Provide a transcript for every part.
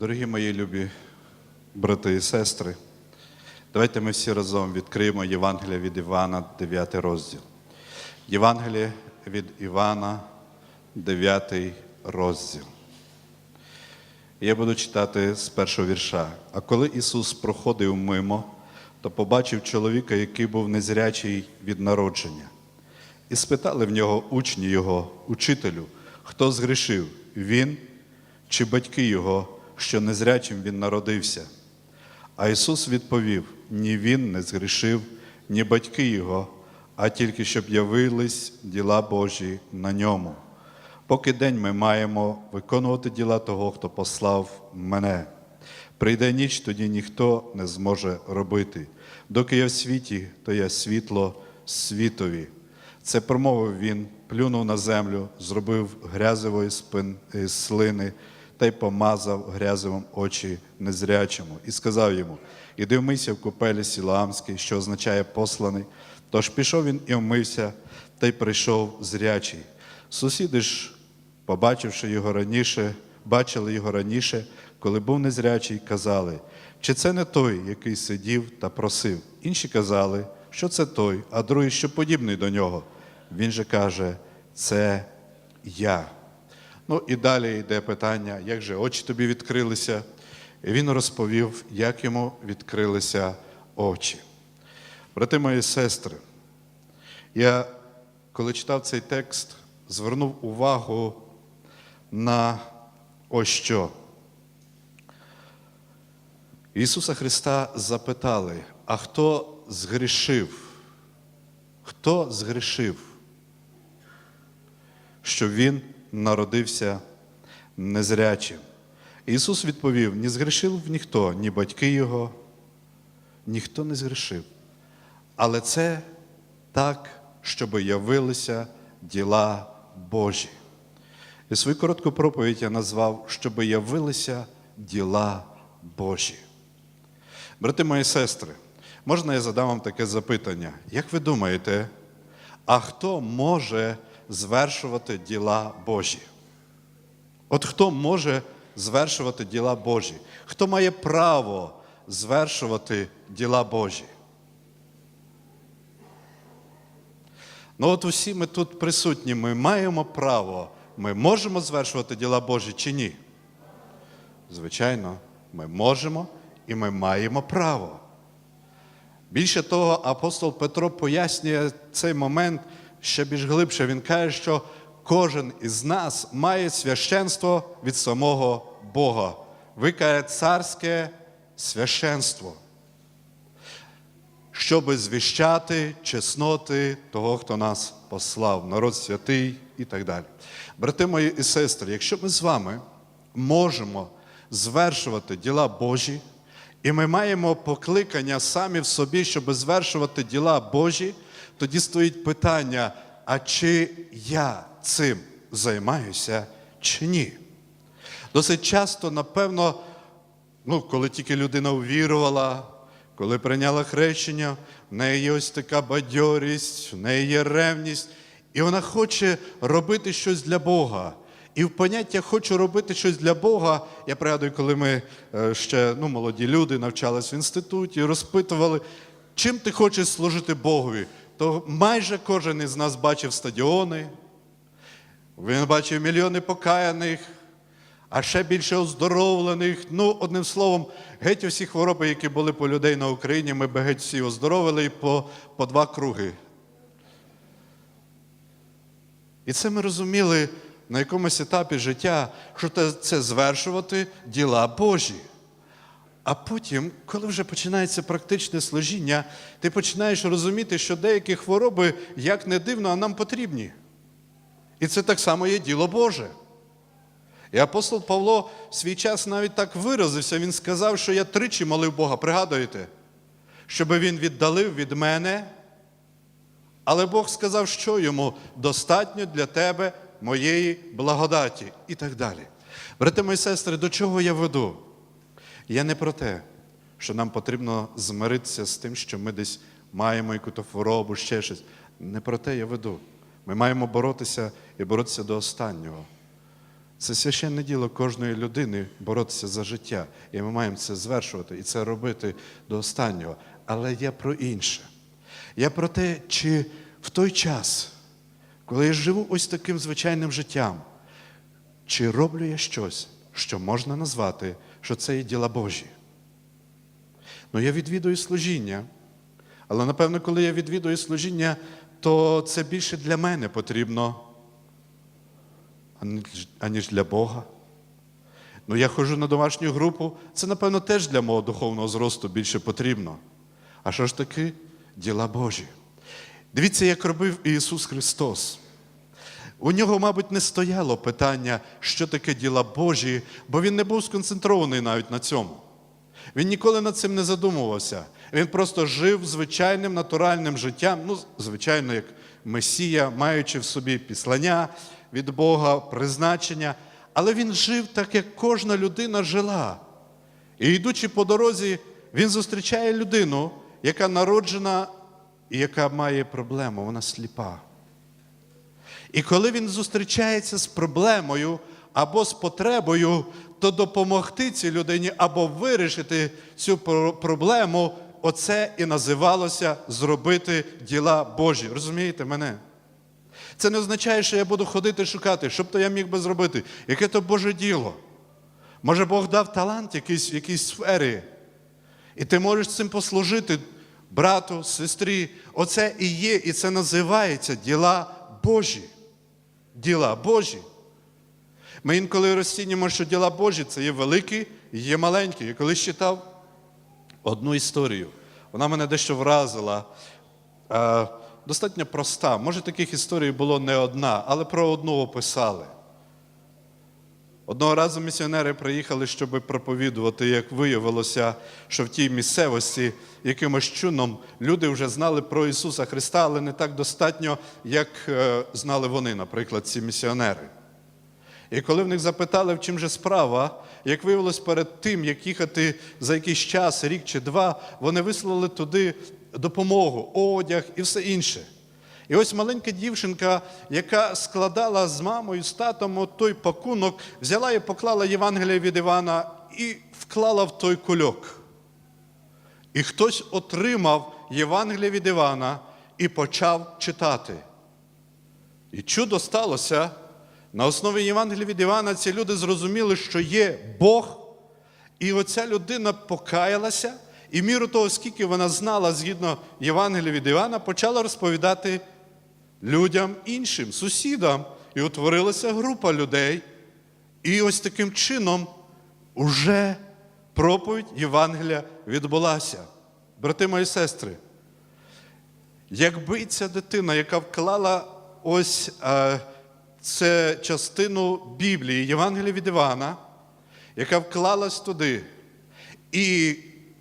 Дорогі мої любі брати і сестри, давайте ми всі разом відкриємо Євангелія від Івана, 9 розділ. Євангеліє від Івана, 9 розділ. Я буду читати з першого вірша. А коли Ісус проходив мимо, то побачив чоловіка, який був незрячий від народження. І спитали в нього учні його, учителю, хто згрішив, він чи батьки його, що незрячим він народився. А Ісус відповів: ні він не згрішив, ні батьки його, а тільки щоб явились діла Божі на ньому. Поки день ми маємо виконувати діла того, хто послав мене. Прийде ніч, тоді ніхто не зможе робити. Доки я в світі, то я світло світові. Це промовив він, плюнув на землю, зробив грязевої спин, е, слини та й помазав грязевим очі незрячому, і сказав йому: Іди вмийся в купелі Сілаамській, що означає посланий. Тож пішов він і вмився, та й прийшов зрячий. Сусіди ж, побачивши його раніше, бачили його раніше, коли був незрячий, казали, чи це не той, який сидів та просив. Інші казали, що це той, а другий, що подібний до нього. Він же каже, це я. Ну і далі йде питання, як же очі тобі відкрилися? І він розповів, як йому відкрилися очі. Брати мої сестри, я, коли читав цей текст, звернув увагу на ось що. Ісуса Христа запитали, а хто згрішив? Хто згрішив? Що Він народився незрячим. Ісус відповів: не згрішив ніхто, ні батьки Його, ніхто не згрішив. Але це так, щоб явилися діла Божі. І свою коротку проповідь я назвав, щоб явилися діла Божі. Брати мої сестри, можна я задам вам таке запитання? Як ви думаєте, а хто може звершувати діла Божі? От хто може звершувати діла Божі? Хто має право звершувати діла Божі? Ну, от усі ми тут присутні, ми маємо право, ми можемо звершувати діла Божі чи ні? Звичайно, ми можемо і ми маємо право. Більше того, апостол Петро пояснює цей момент ще більш глибше. Він каже, що кожен із нас має священство від самого Бога. Ви каже, царське священство щоб звіщати чесноти того, хто нас послав, народ святий і так далі. Брати мої і сестри, якщо ми з вами можемо звершувати діла Божі, і ми маємо покликання самі в собі, щоб звершувати діла Божі, тоді стоїть питання: а чи я цим займаюся, чи ні? Досить часто, напевно, ну, коли тільки людина увірувала, коли прийняла хрещення, в неї є ось така бадьорість, в неї є ревність, і вона хоче робити щось для Бога. І в поняття хочу робити щось для Бога. Я пригадую, коли ми е, ще ну, молоді люди навчались в інституті, розпитували, чим ти хочеш служити Богові, то майже кожен із нас бачив стадіони, він бачив мільйони покаяних, а ще більше оздоровлених. Ну, одним словом, геть усі хвороби, які були по людей на Україні, ми би геть всі оздоровили по, по два круги. І це ми розуміли на якомусь етапі життя, що це звершувати діла Божі. А потім, коли вже починається практичне служіння, ти починаєш розуміти, що деякі хвороби, як не дивно, а нам потрібні. І це так само є діло Боже. І апостол Павло в свій час навіть так виразився. Він сказав, що я тричі молив Бога, пригадуєте, щоб він віддалив від мене. Але Бог сказав, що йому достатньо для тебе моєї благодаті і так далі. Брати мої сестри, до чого я веду? Я не про те, що нам потрібно змиритися з тим, що ми десь маємо якусь хворобу, ще щось. Не про те я веду. Ми маємо боротися і боротися до останнього. Це священне діло кожної людини боротися за життя. І ми маємо це звершувати і це робити до останнього. Але я про інше. Я про те, чи в той час, коли я живу ось таким звичайним життям, чи роблю я щось, що можна назвати, що це є діла Божі. Ну, я відвідую служіння, але напевно, коли я відвідую служіння, то це більше для мене потрібно, аніж- для Бога. Ну, я ходжу на домашню групу, це, напевно, теж для мого духовного зросту більше потрібно. А що ж таки? Діла Божі. Дивіться, як робив Ісус Христос. У нього, мабуть, не стояло питання, що таке діла Божі, бо він не був сконцентрований навіть на цьому. Він ніколи над цим не задумувався. Він просто жив звичайним натуральним життям, ну, звичайно, як Месія, маючи в собі післання від Бога, призначення. Але він жив так, як кожна людина жила. І йдучи по дорозі, він зустрічає людину, яка народжена і яка має проблему, вона сліпа. І коли він зустрічається з проблемою або з потребою, то допомогти цій людині або вирішити цю проблему, оце і називалося зробити діла Божі. Розумієте мене? Це не означає, що я буду ходити шукати, що б то я міг би зробити. Яке то Боже діло? Може, Бог дав талант якийсь в якійсь сфері, і ти можеш цим послужити брату, сестрі. Оце і є, і це називається діла Божі. Діла Божі. Ми інколи розцінюємо, що діла Божі це є великі і є маленькі. Я колись читав одну історію. Вона мене дещо вразила. Е, достатньо проста. Може, таких історій було не одна, але про одну описали. Одного разу місіонери приїхали, щоб проповідувати, як виявилося, що в тій місцевості якимось чином люди вже знали про Ісуса Христа, але не так достатньо, як е, знали вони, наприклад, ці місіонери. І коли в них запитали, в чим же справа, як виявилось перед тим, як їхати за якийсь час, рік чи два, вони вислали туди допомогу, одяг і все інше. І ось маленька дівчинка, яка складала з мамою, з татом той пакунок, взяла і поклала Євангелія від Івана і вклала в той кульок. І хтось отримав Євангелія від Івана і почав читати. І чудо сталося. На основі Євангелія від Івана ці люди зрозуміли, що є Бог, і оця людина покаялася, і міру того, скільки вона знала згідно Євангелія від Івана, почала розповідати людям іншим, сусідам. І утворилася група людей. І ось таким чином уже проповідь Євангелія відбулася. Брати мої сестри, якби ця дитина, яка вклала ось е, це частину Біблії, Євангелія від Івана, яка вклалась туди, і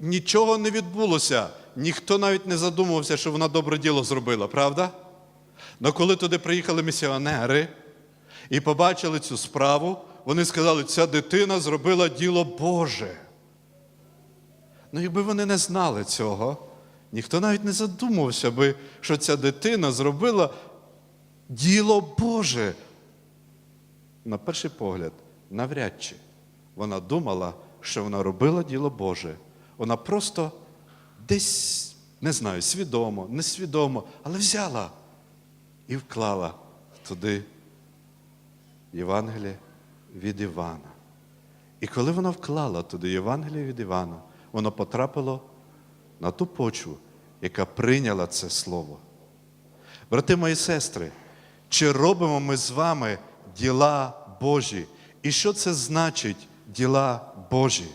нічого не відбулося, ніхто навіть не задумувався, що вона добре діло зробила, правда? Але коли туди приїхали місіонери і побачили цю справу, вони сказали, ця дитина зробила діло Боже. Ну, якби вони не знали цього, ніхто навіть не задумався би, що ця дитина зробила діло Боже. На перший погляд, навряд чи вона думала, що вона робила діло Боже. Вона просто десь, не знаю, свідомо, несвідомо, але взяла і вклала туди Євангеліє від Івана. І коли вона вклала туди Євангеліє від Івана, воно потрапило на ту почву, яка прийняла це слово. Брати мої сестри, чи робимо ми з вами діла Божі? І що це значить діла Божі?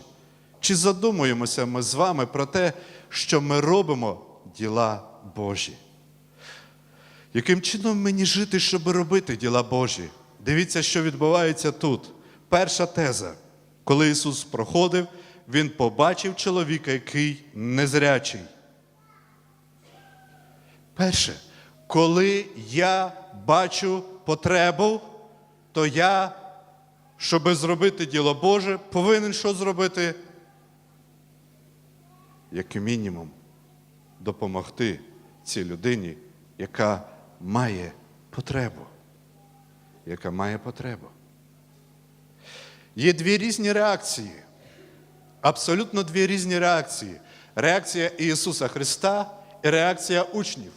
Чи задумуємося ми з вами про те, що ми робимо діла Божі? Яким чином мені жити, щоб робити діла Божі? Дивіться, що відбувається тут. Перша теза. Коли Ісус проходив, Він побачив чоловіка, який незрячий. Перше, коли я бачу потребу, то я, щоб зробити діло Боже, повинен що зробити? Як мінімум, допомогти цій людині, яка має потребу. Яка має потребу. Є дві різні реакції. Абсолютно дві різні реакції. Реакція Ісуса Христа і реакція учнів.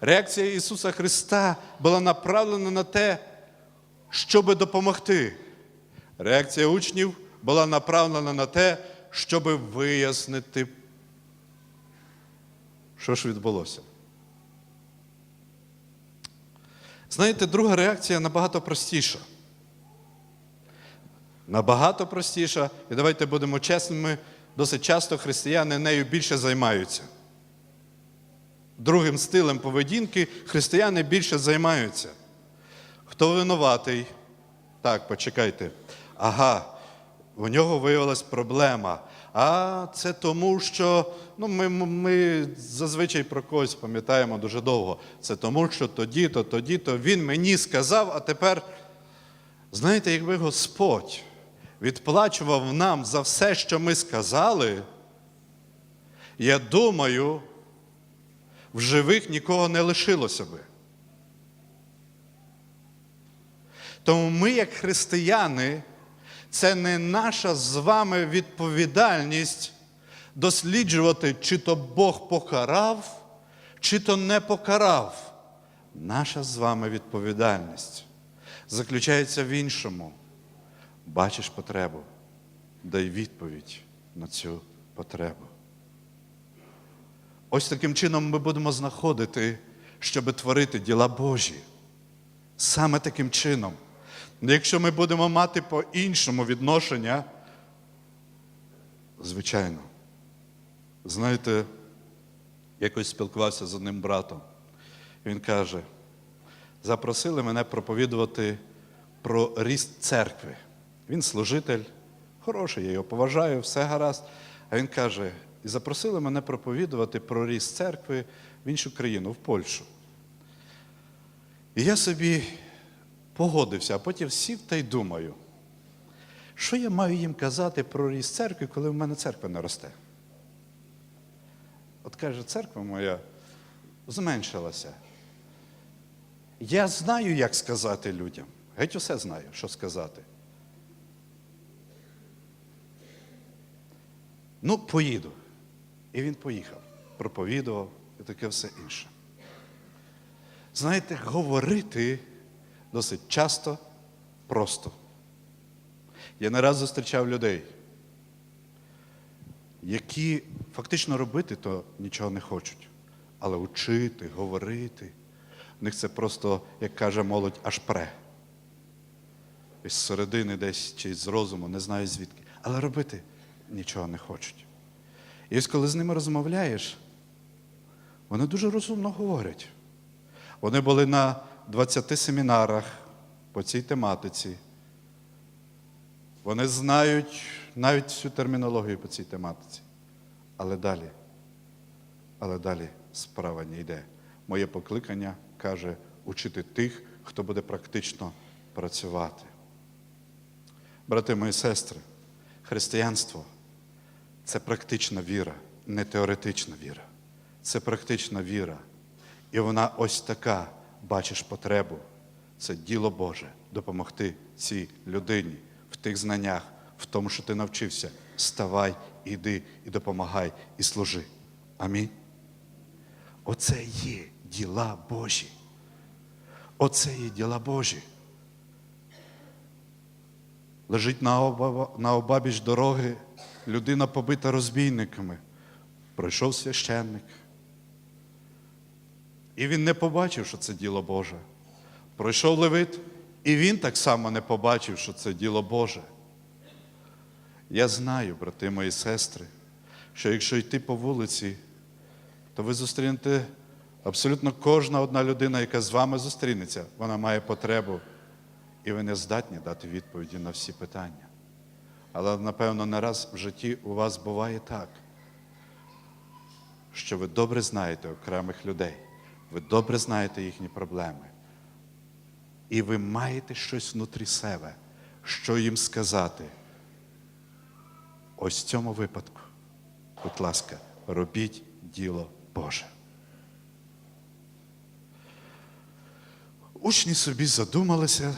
Реакція Ісуса Христа була направлена на те, щоб допомогти. Реакція учнів була направлена на те, щоб вияснити, що ж відбулося. Знаєте, друга реакція набагато простіша. Набагато простіша, і давайте будемо чесними, досить часто християни нею більше займаються. Другим стилем поведінки християни більше займаються. Хто винуватий? Так, почекайте. Ага, у нього виявилась проблема. А це тому, що ну, ми, ми зазвичай про когось пам'ятаємо дуже довго. Це тому, що тоді-то, тоді-то він мені сказав, а тепер, знаєте, якби Господь відплачував нам за все, що ми сказали, я думаю, в живих нікого не лишилося би. Тому ми, як християни, це не наша з вами відповідальність досліджувати, чи то Бог покарав, чи то не покарав. Наша з вами відповідальність заключається в іншому. Бачиш потребу, дай відповідь на цю потребу. Ось таким чином ми будемо знаходити, щоб творити діла Божі. Саме таким чином. Якщо ми будемо мати по-іншому відношення, звичайно, знаєте, якось спілкувався з одним братом. Він каже: запросили мене проповідувати про ріст церкви. Він служитель, хороший, я його поважаю, все гаразд. А він каже: і запросили мене проповідувати про ріст церкви в іншу країну, в Польщу. І я собі погодився, а потім сів та й думаю, що я маю їм казати про ріст церкви, коли в мене церква не росте? От каже, церква моя зменшилася. Я знаю, як сказати людям. Геть усе знаю, що сказати. Ну, поїду. І він поїхав, проповідував і таке все інше. Знаєте, говорити досить часто просто. Я не раз зустрічав людей, які фактично робити то нічого не хочуть. Але учити, говорити, в них це просто, як каже молодь, аж пре. Із середини десь чи з розуму, не знаю звідки. Але робити нічого не хочуть. І ось коли з ними розмовляєш, вони дуже розумно говорять. Вони були на 20 семінарах по цій тематиці. Вони знають навіть всю термінологію по цій тематиці. Але далі, але далі справа не йде. Моє покликання каже учити тих, хто буде практично працювати. Брати мої сестри, християнство це практична віра, не теоретична віра. Це практична віра. І вона ось така, бачиш потребу. Це діло Боже допомогти цій людині в тих знаннях, в тому, що ти навчився. Ставай, іди і допомагай, і служи. Амінь. Оце є діла Божі. Оце є діла Божі. Лежить на, оба, на обабіч дороги людина побита розбійниками. Пройшов священник. І він не побачив, що це діло Боже. Пройшов Левит, і він так само не побачив, що це діло Боже. Я знаю, брати мої сестри, що якщо йти по вулиці, то ви зустрінете абсолютно кожна одна людина, яка з вами зустрінеться, вона має потребу, і ви не здатні дати відповіді на всі питання. Але, напевно, не раз в житті у вас буває так, що ви добре знаєте окремих людей, ви добре знаєте їхні проблеми. І ви маєте щось внутрі себе, що їм сказати. Ось в цьому випадку, будь ласка, робіть діло Боже. Учні собі задумалися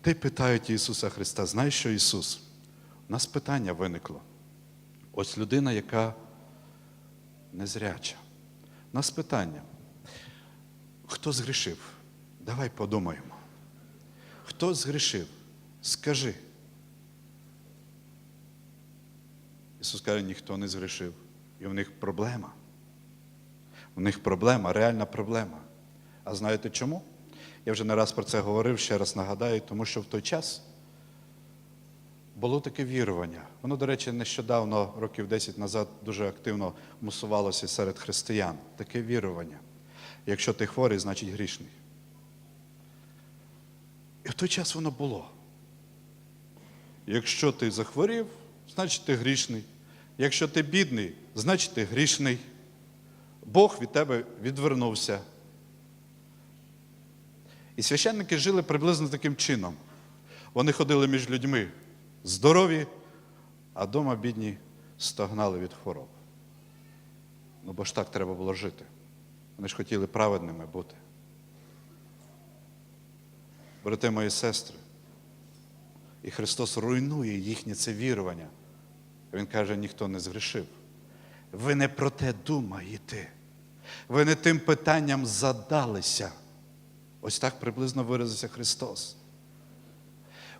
Ти питають Ісуса Христа, знаєш що Ісус? У нас питання виникло. Ось людина, яка незряча. У нас питання. Хто згрішив? Давай подумаємо. Хто згрішив? Скажи. Ісус каже, ніхто не згрішив. І в них проблема. У них проблема, реальна проблема. А знаєте чому? Я вже не раз про це говорив, ще раз нагадаю, тому що в той час було таке вірування. Воно, до речі, нещодавно, років 10 назад, дуже активно мусувалося серед християн. Таке вірування. Якщо ти хворий, значить грішний. І в той час воно було. Якщо ти захворів, значить ти грішний. Якщо ти бідний, значить ти грішний. Бог від тебе відвернувся. І священники жили приблизно таким чином. Вони ходили між людьми здорові, а дома бідні стогнали від хвороб. Ну бо ж так треба було жити. Вони ж хотіли праведними бути. Брати мої сестри, і Христос руйнує їхнє це вірування. Він каже, ніхто не згрішив. Ви не про те думаєте. Ви не тим питанням задалися. Ось так приблизно виразився Христос.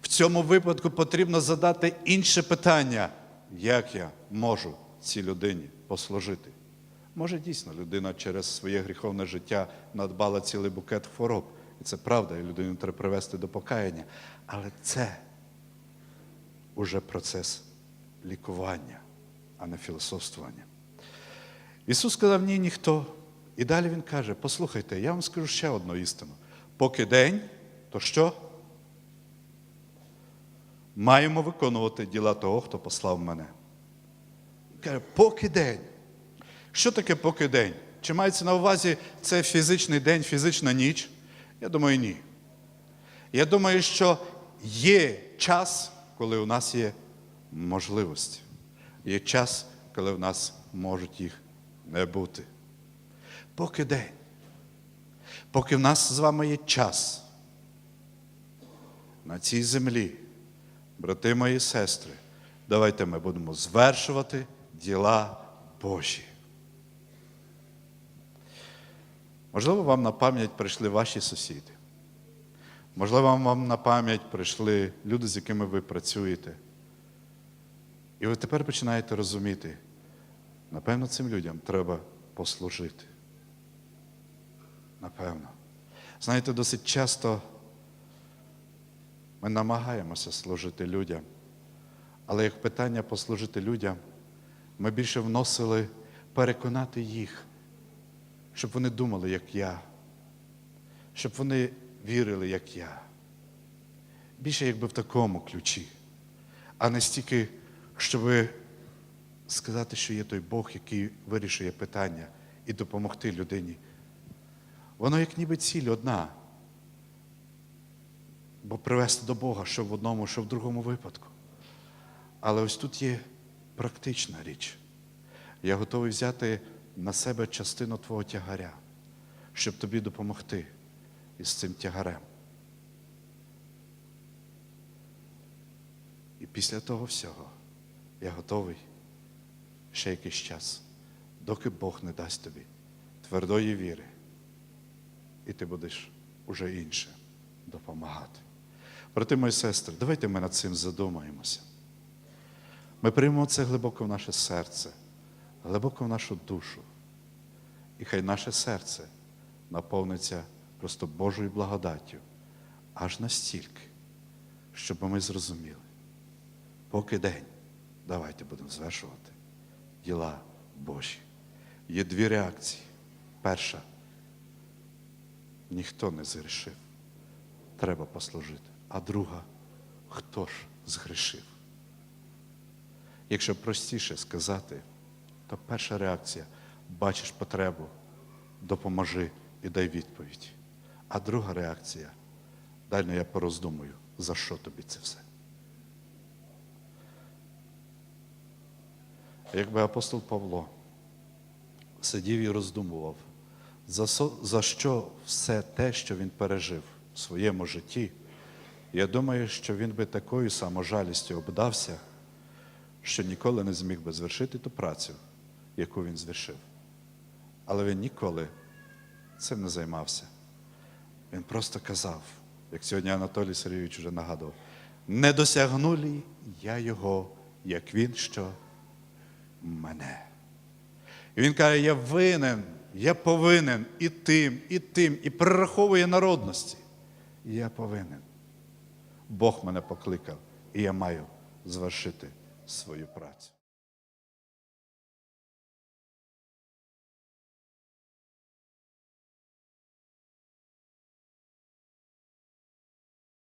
В цьому випадку потрібно задати інше питання, як я можу цій людині послужити. Може, дійсно, людина через своє гріховне життя надбала цілий букет хвороб. І це правда, і людину треба привести до покаяння. Але це уже процес лікування, а не філософствування. Ісус сказав, ні, ніхто. І далі Він каже: послухайте, я вам скажу ще одну істину. Поки день, то що? Маємо виконувати діла того, хто послав мене. Каже, поки день. Що таке поки день? Чи мається на увазі це фізичний день, фізична ніч? Я думаю, ні. Я думаю, що є час, коли у нас є можливості. Є час, коли в нас можуть їх не бути. Поки день. Поки в нас з вами є час на цій землі, брати мої сестри, давайте ми будемо звершувати діла Божі. Можливо, вам на пам'ять прийшли ваші сусіди. Можливо, вам на пам'ять прийшли люди, з якими ви працюєте. І ви тепер починаєте розуміти, напевно, цим людям треба послужити. Напевно. Знаєте, досить часто ми намагаємося служити людям, але як питання послужити людям, ми більше вносили переконати їх, щоб вони думали, як я, щоб вони вірили, як я. Більше якби в такому ключі, а не стільки, щоб сказати, що є той Бог, який вирішує питання і допомогти людині. Воно як ніби ціль одна. Бо привести до Бога, що в одному, що в другому випадку. Але ось тут є практична річ. Я готовий взяти на себе частину твого тягаря, щоб тобі допомогти із цим тягарем. І після того всього я готовий ще якийсь час, доки Бог не дасть тобі твердої віри, і ти будеш уже інше допомагати. Брати мої сестри, давайте ми над цим задумаємося. Ми приймемо це глибоко в наше серце, глибоко в нашу душу. І хай наше серце наповниться просто Божою благодаттю аж настільки, щоб ми зрозуміли, поки день, давайте будемо звершувати діла Божі. Є дві реакції. Перша ніхто не згрішив. Треба послужити. А друга, хто ж згрішив? Якщо простіше сказати, то перша реакція бачиш потребу, допоможи і дай відповідь. А друга реакція далі я пороздумую, за що тобі це все. Якби апостол Павло сидів і роздумував, за, за що все те, що він пережив в своєму житті, Я думаю, що він би такою саможалістю обдався, що ніколи не зміг би звершити ту працю, яку він звершив. Але він ніколи цим не займався. Він просто казав, як сьогодні Анатолій Сергійович вже нагадував, не досягну лі я його, як він що мене. І він каже, я винен, я повинен і тим, і тим, і перераховує народності. Я повинен. Бог мене покликав, і я маю звершити свою працю.